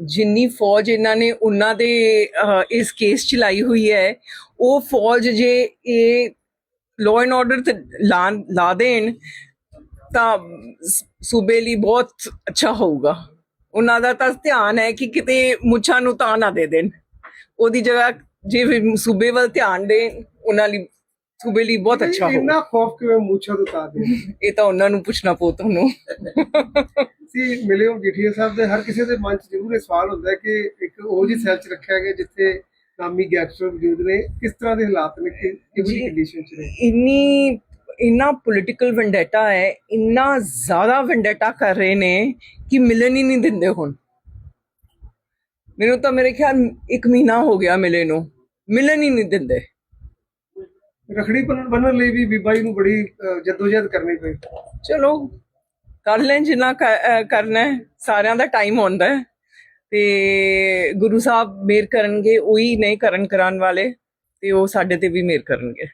ਜਿੰਨੀ ਫੌਜ ਇਹਨਾਂ ਨੇ ਉਹਨਾਂ ਦੇ ਇਸ ਕੇਸ ਚ ਲਾਈ ਹੋਈ ਹੈ ਉਹ ਫੌਜ ਜੇ ਇਹ ਲਾਅ ਐਂਡ ਆਰਡਰ ਤੇ ਲਾ ਦੇਣ ਤਾਂ ਸੂਬੇ ਲਈ ਬਹੁਤ ਅੱਛਾ ਹੋਊਗਾ। ਉਹਨਾਂ ਦਾ ਤਾਂ ਧਿਆਨ ਹੈ ਕਿ ਕਿਤੇ ਮੁੱਛਾਂ ਨੂੰ ਤਾਂ ਨਾ ਦੇ ਦੇਣ। ਉਹਦੀ ਜਗ੍ਹਾ ਜੇ ਸੂਬੇ ਵੱਲ ਧਿਆਨ ਦੇਣ ਉਹਨਾਂ ਲਈ ਸੂਬੇ ਲਈ ਬਹੁਤ ਅੱਛਾ ਹੋਊਗਾ। ਇੰਨਾ ਖੌਫ ਕਿਵੇਂ ਮੂਛਾਂ ਤੋਂ ਉਤਾਰ ਦੇ ਇਹ ਤਾਂ ਉਹਨਾਂ ਨੂੰ ਪੁੱਛਣਾ ਪਊ ਤੁਹਾਨੂੰ। ਸੀ ਮਿਲੇ ਹੋ ਜੀਠੀਆ ਸਾਹਿਬ ਦੇ ਹਰ ਕਿਸੇ ਦੇ ਮਨ 'ਚ ਜ਼ਰੂਰ ਇਹ ਸਵਾਲ ਹੁੰਦਾ ਹੈ ਕਿ ਇੱਕ ਉਹ ਜੀ ਸੈਲ 'ਚ ਰੱਖਿਆ ਗਿਆ ਜਿੱਥੇ ਨਾਮੀ ਗੈਂਗਸਟਰ ਮੌਜੂਦ ਨੇ ਕਿਸ ਤਰ੍ਹਾਂ ਦੇ ਹਾਲਾਤ ਨੇ ਕਿ ਕਿਹੜੀ। ਕੰਡੀਸ਼ਨ 'ਚ ਨੇ? ਇੰਨੀ ਇੰਨਾ ਪੋਲਿਟੀਕਲ ਵੈਂਡੇਟਾ ਹੈ ਇੰਨਾ ਜ਼ਿਆਦਾ ਵੈਂਡੇਟਾ ਕਰ ਰਹੇ ਨੇ ਕਿ ਮਿਲਣ ਹੀ ਨਹੀਂ ਦਿੰਦੇ ਹੁਣ। ਮੈਨੂੰ ਤਾਂ ਮੇਰੇ ਖਿਆਲ ਇੱਕ ਮਹੀਨਾ ਹੋ ਗਿਆ ਮਿਲੇ ਨੂੰ ਮਿਲਣ ਹੀ ਨਹੀਂ ਦਿੰਦੇ। ਰਖੜੀ ਬੰਨਣ ਲਈ ਵੀ ਬੀਬਾ ਜੀ ਨੂੰ ਬੜੀ ਜੱਦੋਜਹਿਦ ਕਰਨੀ ਪਈ। ਚਲੋ ਕਰ ਲੈਣ ਜਿੰਨਾ ਕ- ਕਰਨਾ ਸਾਰਿਆਂ ਦਾ ਟਾਈਮ ਹੁੰਦਾ ਹੈ। ਤੇ ਗੁਰੂ ਸਾਹਿਬ ਮੇਰ ਕਰਨਗੇ, ਉਹੀ ਨਹੀਂ ਕਰਨ ਕਰਾਉਣ ਵਾਲੇ, ਤੇ ਉਹ ਸਾਡੇ ਤੇ ਵੀ ਮੇਰ ਕਰਨਗੇ।